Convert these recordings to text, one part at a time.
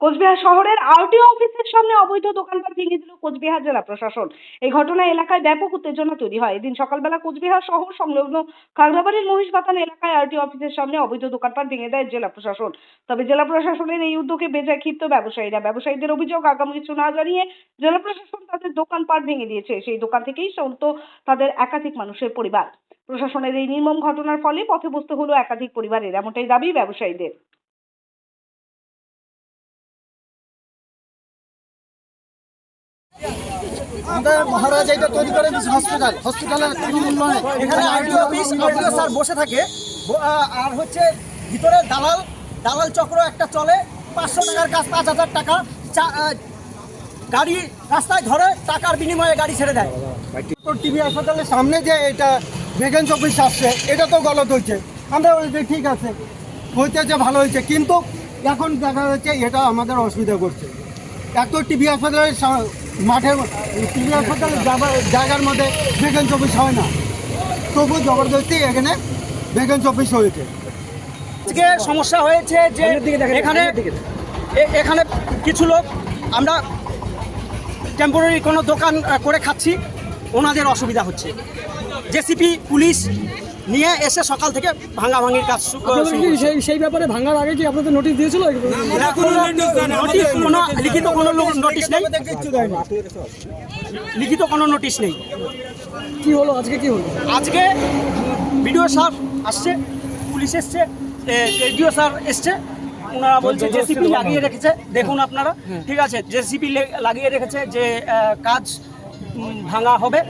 কোচবিহার শহরের আরটিও অফিসের সামনে অবৈধ দোকানপাট ভেঙে দিল কোচবিহার জেলা প্রশাসন। এই ঘটনায় এলাকায় ব্যাপক উত্তেজনা তৈরি হয়। এদিন সকালবেলা কোচবিহার শহর সংলগ্ন খাগড়াবাড়ির মহিষবাতান এলাকায় আরটিও অফিসের সামনে অবৈধ দোকানপাট ভেঙে দেয় জেলা প্রশাসন। তবে জেলা প্রশাসনের এই উদ্যোগে বেজায় ক্ষিপ্ত ব্যবসায়ীরা, ব্যবসায়ীদের অভিযোগ আগামী কিছু না জানিয়ে জেলা প্রশাসন তাদের দোকানপাট ভেঙে দিয়েছে। সেই দোকান থেকেই চলত তাদের একাধিক মানুষের পরিবার। প্রশাসনের এই নির্মম ঘটনার ফলে পথে বসতে হলো একাধিক পরিবারের, এমনটাই দাবি ব্যবসায়ীদের। আমাদের মহারাজ এটা তৈরি করে দিয়েছে হসপিটাল হসপিটালের কোনো মূল্য নেই এখানে আরটিও অফিস আরটিও স্যার বসে থাকে। আর হচ্ছে ভিতরে দালাল দালাল চক্র একটা চলে পাঁচশো টাকার কাজ পাঁচ হাজার টাকা। গাড়ি রাস্তায় ধরে টাকার বিনিময়ে গাড়ি ছেড়ে দেয়। টিভি হাসপাতালের সামনে যে এটা ভ্যাকেন্সি অফিস আসছে এটা তো গলত হয়েছে। আমরা বলছি ঠিক আছে হইতেছে ভালো হয়েছে। কিন্তু এখন দেখা যাচ্ছে এটা আমাদের অসুবিধা করছে। এত টিভি হাসপাতালের সা- মাঠের টিভি হাসপাতালের জায়গার মধ্যে ভ্যাকেন্সি অফিস হয় না। তবু জবরদস্তি এখানে ভ্যাকেন্সি অফিস হয়েছে। আজকে সমস্যা হয়েছে যে এখানে এ- এখানে কিছু লোক আমরা টেম্পোরারি কোনো দোকান করে খাচ্ছি ওনাদের অসুবিধা হচ্ছে। জেসিপি পুলিশ নিয়ে এসে সকাল থেকে ভাঙাভাঙির কাজ শু- আপনাদের শুরু কি করেছে। সেই সেই ব্যাপারে ভাঙার আগে কি আপনাদের নোটিশ দিয়েছিল? নোটিশ কোনো লিখিত কোনো নোটিশ নেই। লিখিত কোনো নোটিশ নেই। কি হলো? আজকে কি হলো? আজকে বিডিও স্যার আসছে পুলিশ এসছে এডিও স্যার এসছে। ওনারা বলছে জেসিপি লাগিয়ে রেখেছে। দেখুন আপনারা। ঠিক আছে জেসিপি লাগিয়ে রেখেছে যে কাজ ভাঙা হবে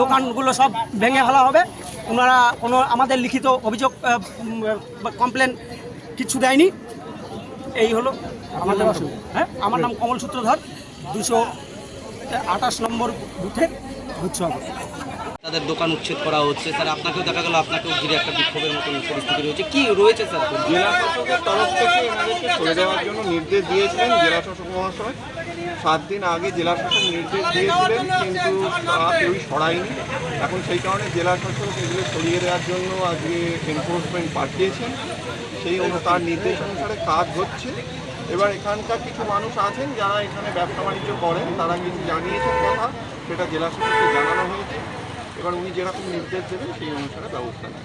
দোকানগুলো সব ভেঙে ফেলা হবে। ওনারা কোনো আমাদের লিখিত অভিযোগ কমপ্লেন কিছু দেয়নি। এই হলো আমাদের হ্যাঁ আমার নাম কমল সূত্রধর দুশো আঠাশ নম্বর বুথের বুথ সভাপতি। তাদের দোকান উচ্ছেদ করা হচ্ছে। স্যার আপনাকেও দেখা গেল আপনাকেও ঘিরে একটা বিক্ষোভের মতন পরিস্থিতি রয়েছে। কি রয়েছে স্যার? জেলা শাসকের তরফ থেকে এনাদেরকে দেওয়ার জন্য নির্দেশ দিয়েছিলেন জেলা শাসক মহাশয়। সাত দিন আগে জেলা শাসক নির্দেশ দিয়েছিলেন কিন্তু তারা কেউই সরায়নি। এখন সেই কারণে জেলা শাসক এগুলো সরিয়ে দেওয়ার জন্য আজকে এনফোর্সমেন্ট পাঠিয়েছেন। সেই অনু তার নির্দেশ অনুসারে কাজ হচ্ছে। এবার এখানকার কিছু মানুষ আছেন যারা এখানে ব্যবসা বাণিজ্য করেন তারা কিছু জানিয়েছেন কথা সেটা জেলা শাসককে জানানো হয়েছে। এবার উনি যেরকম নির্দেশ দেবেন সেই অনুসারে ব্যবস্থা নেবেন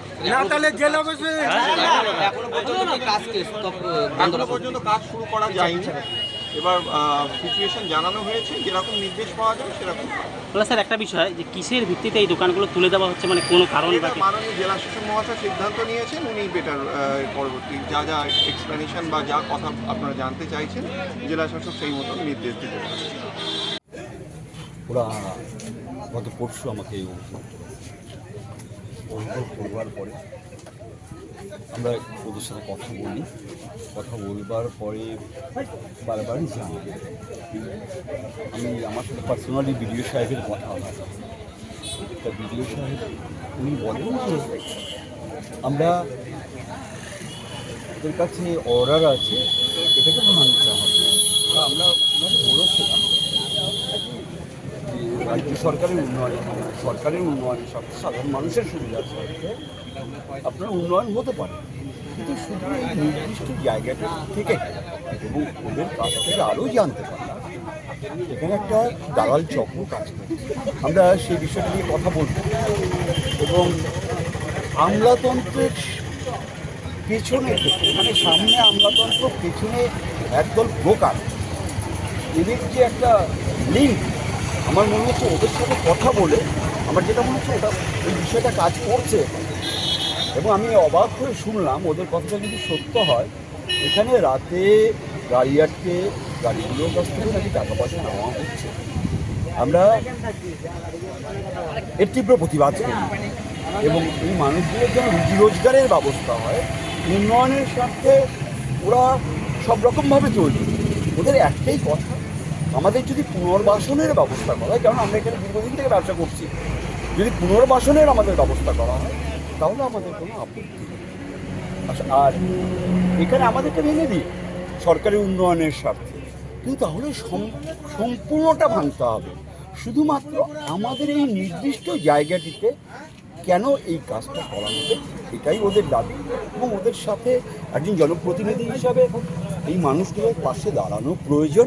এখনও পর্যন্ত কাজ শুরু করা যায়নি। এবার সিচুয়েশন জানানো হয়েছে যেরকম নির্দেশ পাওয়া যাবে সেরকম। বলে স্যার একটা বিষয় যে কিসের ভিত্তিতে এই দোকানগুলো তুলে দেওয়া হচ্ছে মানে কোনো কারণ? মাননীয় জেলা শাসক মহাশয় সিদ্ধান্ত নিয়েছেন উনি বেটার পরবর্তী যা যা এক্সপ্লেনেশন বা যা কথা আপনারা জানতে চাইছেন জেলা শাসক সেই মতন নির্দেশ দিতে ওরা গত পরশু আমাকে এই অভিযোগ অভিযোগ করবার পরে আমরা ওদের সাথে কথা বলি। কথা বলবার পরে বারবারই জানি। আমি আমার সাথে পার্সোনালি বিডিও সাহেবের কথা হয় তা বিডিও সাহেব উনি বলেন যে, আমরা ওদের কাছে অর্ডার আছে, এটাকে মানতে হবে। আমরা ওনাকে বলেছিলাম। রাজ্য সরকারের উন্নয়ন সরকারের উন্নয়নের সাথে সাধারণ মানুষের সুবিধা সাথে আপনার উন্নয়ন হতে পারে। কিন্তু শুধু নির্দিষ্ট জায়গাটা থেকে এবং ওদের কাছ থেকে আরও জানতে পারে। এখানে একটা দালাল চক্র কাজ করে আমরা সেই বিষয়টা নিয়ে কথা বলব। এবং আমলাতন্ত্রের পেছনে মানে সামনে আমলাতন্ত্র পেছনে একদল ব্রোকার, এদের যে একটা লিঙ্ক আমার মনে হচ্ছে ওদের সাথে কথা বলে আমার যেটা মনে হচ্ছে ওটা এই বিষয়টা কাজ করছে। এবং আমি অবাক হয়ে শুনলাম ওদের কথাটা যদি সত্য হয়, এখানে রাতে গাড়ি আটকে গাড়িগুলোর কাছ থেকে নাকি টাকা পয়সা নেওয়া হচ্ছে। আমরা এর তীব্র প্রতিবাদ করি। এবং এই মানুষগুলোর জন্য রুজি রোজগারের ব্যবস্থা হয়। উন্নয়নের স্বার্থে ওরা সব রকমভাবে চলছে ওদের একটাই কথা আমাদের যদি পুনর্বাসনের ব্যবস্থা করা হয় কারণ আমরা এখানে দীর্ঘদিন থেকে ব্যবসা করছি যদি পুনর্বাসনের আমাদের ব্যবস্থা করা হয় তাহলে আমাদের কোনো আপত্তি আচ্ছা, আর এখানে আমাদেরকে ভেঙে দিই সরকারি উন্নয়নের স্বার্থে। কিন্তু তাহলে সম্পূর্ণটা ভাঙতে হবে। শুধুমাত্র আমাদের এই নির্দিষ্ট জায়গাটিতে কেন এই কাজটা করা হবে এটাই ওদের দাবি। এবং ওদের সাথে একজন জনপ্রতিনিধি হিসাবে এই মানুষগুলোর পাশে দাঁড়ানো প্রয়োজন।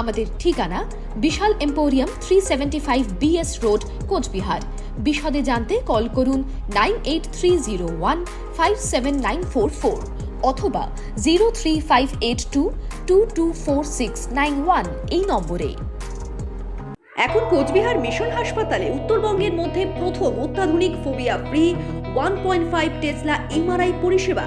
আমাদের ঠিকানা Vishal emporium three seventy five BS road Coochbehar. বিশদে জানতে কল করুন nine eight three zero one five seven nine four four অথবা zero three five eight two two two four six nine one এই নম্বরে। এখন কোচবিহার মিশন হাসপাতালে উত্তরবঙ্গের মধ্যে প্রথম অত্যাধুনিক phobia free one point five tesla MRI পরিষেবা।